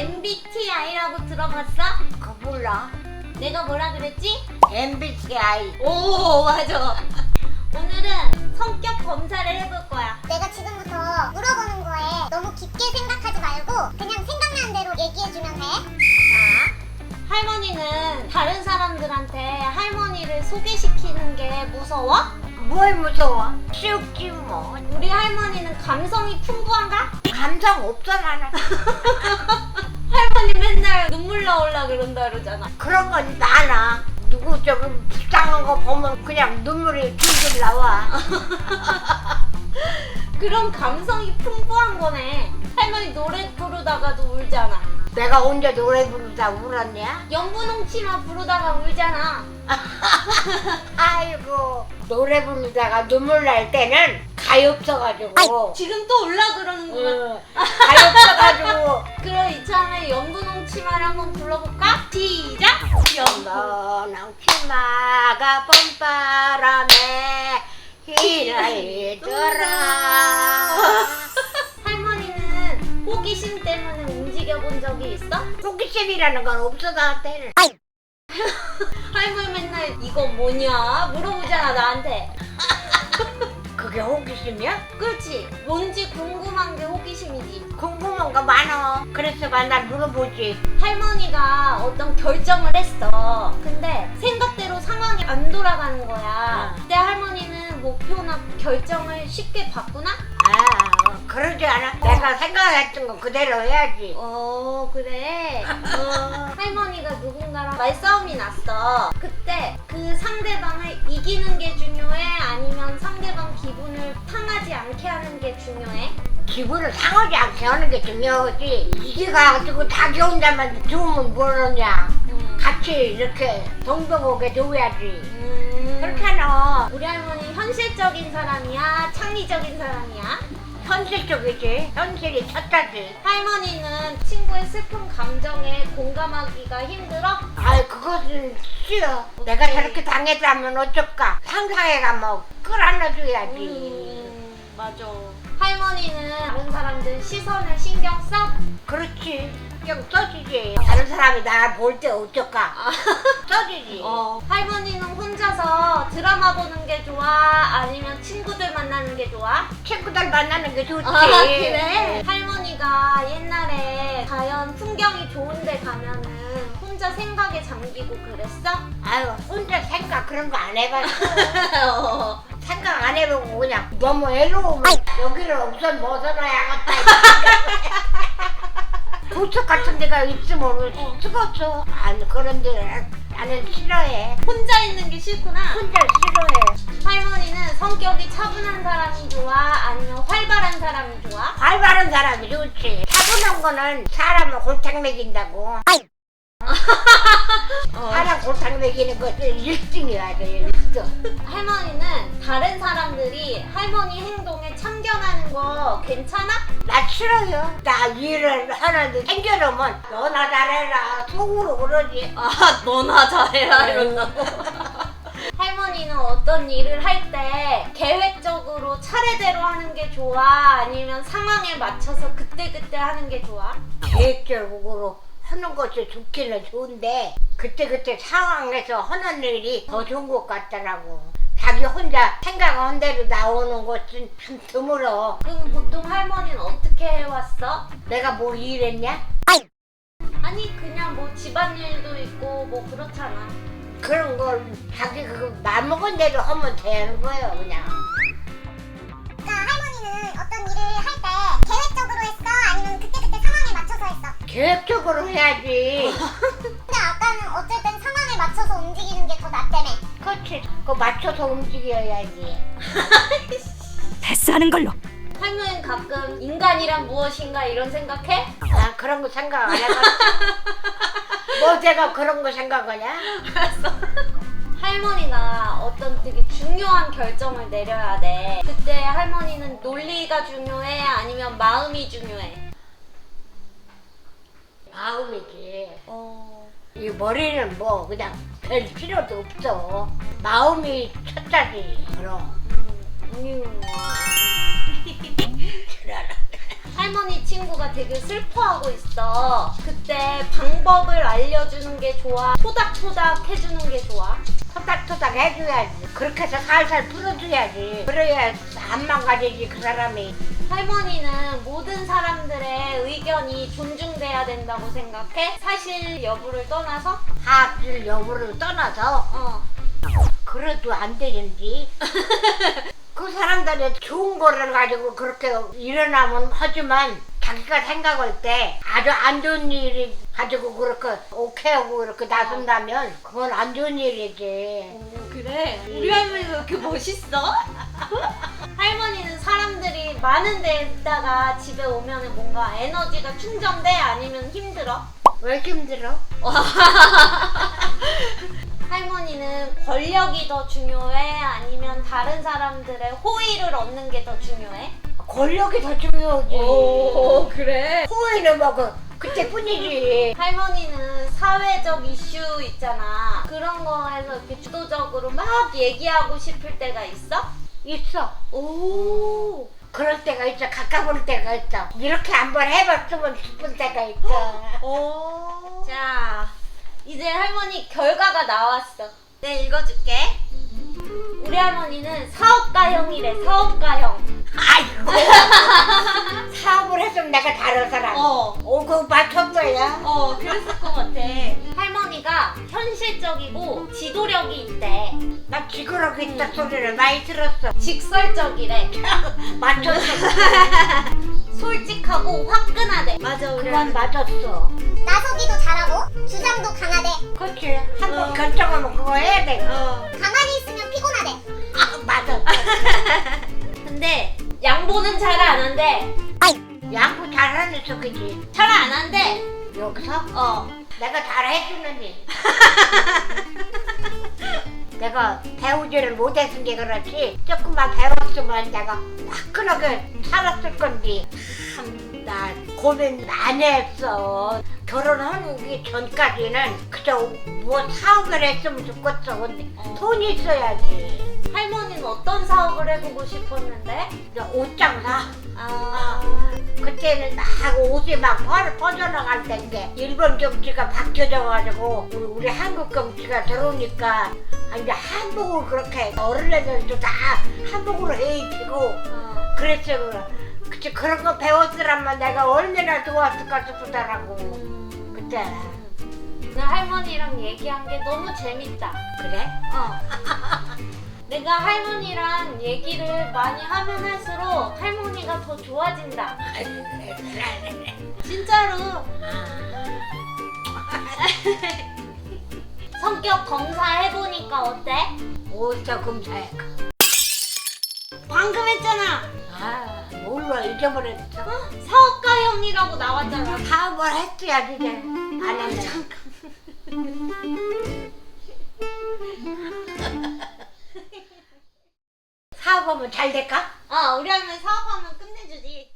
MBTI라고 들어봤어? 그거 몰라. 내가 뭐라 그랬지? MBTI. 오 맞아. 오늘은 성격 검사를 해볼 거야. 내가 지금부터 물어보는 거에 너무 깊게 생각하지 말고 그냥 생각나는 대로 얘기해주면 돼. 자, 할머니는 다른 사람들한테 할머니를 소개시키는 게 무서워? 뭘 무서워? 쉬웠지 뭐. 우리 할머니는 감성이 풍부한가? 감성 없어 나 그런 건 많아. 누구 좀 불쌍한 거 보면 그냥 눈물이 줄줄 나와. 그런 감성이 풍부한 거네. 할머니 노래 부르다가도 울잖아. 내가 언제 노래 부르다 울었냐? 연분홍치마 부르다가 울잖아. 아이고 노래 부르다가 눈물 날 때는 가엾어가지고. 지금 또 울라 그러는구만. 응, 가엾어가지고. 그럼 이참에 연분홍치마를 한번 불러볼까? 시 너는 치마가 봄바람에 휘날리더라. 할머니는 호기심 때문에 움직여 본 적이 있어? 호기심이라는 건 없어 나한테는. 할머니 맨날 이거 뭐냐 물어보잖아 나한테 그게 호기심이야? 그렇지 뭔지 궁금한 게 호기심이지 궁금한 거 많어. 그래서 만날 물어보지. 할머니가 어떤 결정을 했어 근데 생각대로 상황이 안 돌아가는 거야 응. 그때 할머니는 목표나 결정을 쉽게 바꾸나? 아, 그러지 않아. 내가 생각했던 거 그대로 해야지. 어 그래 어, 할머니가 누군가랑 말싸움이 났어 그때 그 상대방을 이기는 기분을 상하지 않게 하는 게 중요해? 기분을 상하지 않게 하는 게 중요하지. 이게 가지고 자기 혼자만 좋으면 뭐하냐. 음. 같이 이렇게 동등하게 둬야지. 음. 그렇잖아. 우리 할머니 현실적인 사람이야 창의적인 사람이야? 현실적이지. 현실이 첫째지. 할머니는 친구의 슬픈 감정에 공감하기가 힘들어? 아이 그것은 싫어. 내가 저렇게 당했다면 어쩔까. 상상해가 뭐 끌어안아줘야지. 음, 맞아. 할머니는 다른 사람들 시선을 신경 써? 그렇지. 그냥 써지지. 다른 사람이 나 볼 때 어쩔까. 써지지. 어. 할머니는 혼자서 드라마 보는 게 좋아? 아니면 친구들 만나는 게 좋아? 친구들 만나는 게 좋지. 아, 그래? 할머니가 옛날에 자연 풍경이 좋은데 가면은 혼자 생각에 잠기고 그랬어? 아유 혼자 생각 그런 거 안 해봤어. 어. 생각 안 해보고 그냥 너무 애로우면 여기를 우선 벗어나야겠다. 도착 같은 데가 있으면 죽었어. 안 그런 데 나는 싫어해. 혼자 있는 게 싫구나. 혼자 싫어해. 할머니는 성격이 차분한 사람이 좋아? 아니면 활발한 사람이 좋아? 발바른 사람이 좋지. 차분한 거는 사람을 골탕 먹인다고. 사람 골탕 먹이는 것은 1등이야, 돼, 1등. 할머니는 다른 사람들이 할머니 행동에 참견하는 거 괜찮아? 나 싫어요. 나 일을 하는데 챙겨놓으면 너나 잘해라. 속으로 그러지. 아, 너나 잘해라 이런다고. 할머니는 어떤 일을 할 때 계획적으로 차례대로 하는 게 좋아? 아니면 상황에 맞춰서 그때그때 하는 게 좋아? 계획적으로 하는 것이 좋기는 좋은데 그때그때 상황에서 하는 일이 더 좋은 것 같더라고. 자기 혼자 생각한 대로 나오는 것은 참 드물어. 그럼 보통 할머니는 어떻게 해왔어? 내가 뭐 일했냐? 아니 그냥 뭐 집안일도 있고 뭐 그렇잖아. 그런 걸 자기 그 맘먹은 대로 하면 되는 거예요, 그냥. 그러니까 할머니는 어떤 일을 할 때 계획적으로 했어? 아니면 그때그때 상황에 맞춰서 했어? 계획적으로 해야지. 근데 아까는 어쨌든 상황에 맞춰서 움직이는 게 더 낫다며. 그렇지. 그 맞춰서 움직여야지. 패스하는 걸로. 할머니는 가끔 인간이란 무엇인가 이런 생각해? 난 그런 거 생각 안 해봤어. 뭐 제가 그런 거 생각하냐? 할머니가 어떤 되게 중요한 결정을 내려야 돼. 그때 할머니는 논리가 중요해? 아니면 마음이 중요해? 마음이지. 어. 이 머리는 뭐 그냥 별 필요도 없어. 마음이 첫째지. 그럼. 음. 지랄아. 할머니 친구가 되게 슬퍼하고 있어. 그때 방법을 알려주는 게 좋아? 토닥토닥 해주는 게 좋아? 토닥토닥 해줘야지. 그렇게 해서 살살 풀어줘야지. 그래야 안 망가지지 그 사람이. 할머니는 모든 사람들의 의견이 존중돼야 된다고 생각해? 사실 여부를 떠나서? 하질 여부를 떠나서 어. 그래도 안 되는지. 그 사람들이 좋은 거를 가지고 그렇게 일어나면 하지만 자기가 생각할 때 아주 안 좋은 일이 가지고 그렇게 오케이 하고 그렇게 나선다면 그건 안 좋은 일이지. 그래? 우리 할머니가 그렇게 멋있어? 할머니는 사람들이 많은 데다가 집에 오면 뭔가 에너지가 충전돼? 아니면 힘들어? 왜 힘들어? 할머니는 권력이 더 중요해? 아니면 다른 사람들의 호의를 얻는 게 더 중요해? 권력이 더 중요하지. 그래? 호의는 뭐그 그때뿐이지. 할머니는 사회적 이슈 있잖아. 그런 거에서 이렇게 주도적으로 막 얘기하고 싶을 때가 있어? 있어. 오. 그럴 때가 있어. 가까울 때가 있어. 이렇게 한번 해봤으면 싶은 때가 있어. 오. 자, 이제 할머니 결과가 나왔어. 네, 읽어줄게. 우리 할머니는 사업가형이래, 사업가형. 아이고. 사업을 했으면 내가 다른 사람. 어. 오, 그거 맞췄어야. 어, 그랬을 것 같아. 할머니가 현실적이고 지도력이 있대. 나 지그럽게 있다 소리를 많이 들었어. 직설적이래. 맞췄어. 솔직하고 화끈하대. 맞아, 우리 그건 맞았어. 나서기도 잘하고 주장도 강하대. 그렇지. 한 번 어. 결정하면 그거 해야 돼. 어. 가만히 있으면 피곤하대. 아, 맞았어. 근데 양보는 잘 안 한대. 양보 잘하는 속이지. 잘 안 한대. 여기서 어. 내가 잘 해주는지. 내가 배우지를 못했으니 그렇지 조금만 배웠으면 내가 화끈하게 살았을 건지 참 나 고민 많이 했어 결혼하기 전까지는 그저 뭐 사업을 했으면 좋겠어 근데 어. 돈이 있어야지 할머니는 어떤 사업을 해보고 싶었는데? 옷장사 아. 그때는 막 옷이 막 퍼- 퍼져나갈 때인데 일본 경치가 바뀌어져가지고 우리, 우리 한국 경치가 들어오니까 아, 이제 한복을 그렇게 어린애들도 다 한복으로 해 입히고 어. 그랬어 그치 그런 거 배웠으라면 내가 얼마나 좋았을까 싶더라고 음. 그때 나 할머니랑 얘기한 게 너무 재밌다. 그래? 어. 내가 할머니랑 얘기를 많이 하면 할수록 할머니가 더 좋아진다. 진짜로. 성격 검사 해보니까 어때? 어디서 검사해 방금 했잖아. 아 몰라 잊어버렸어 사업가 형이라고 나왔잖아. 사업을 했어야지 이제 안 했네 사업하면 잘 될까? 어, 우리 할머니 사업하면 끝내주지.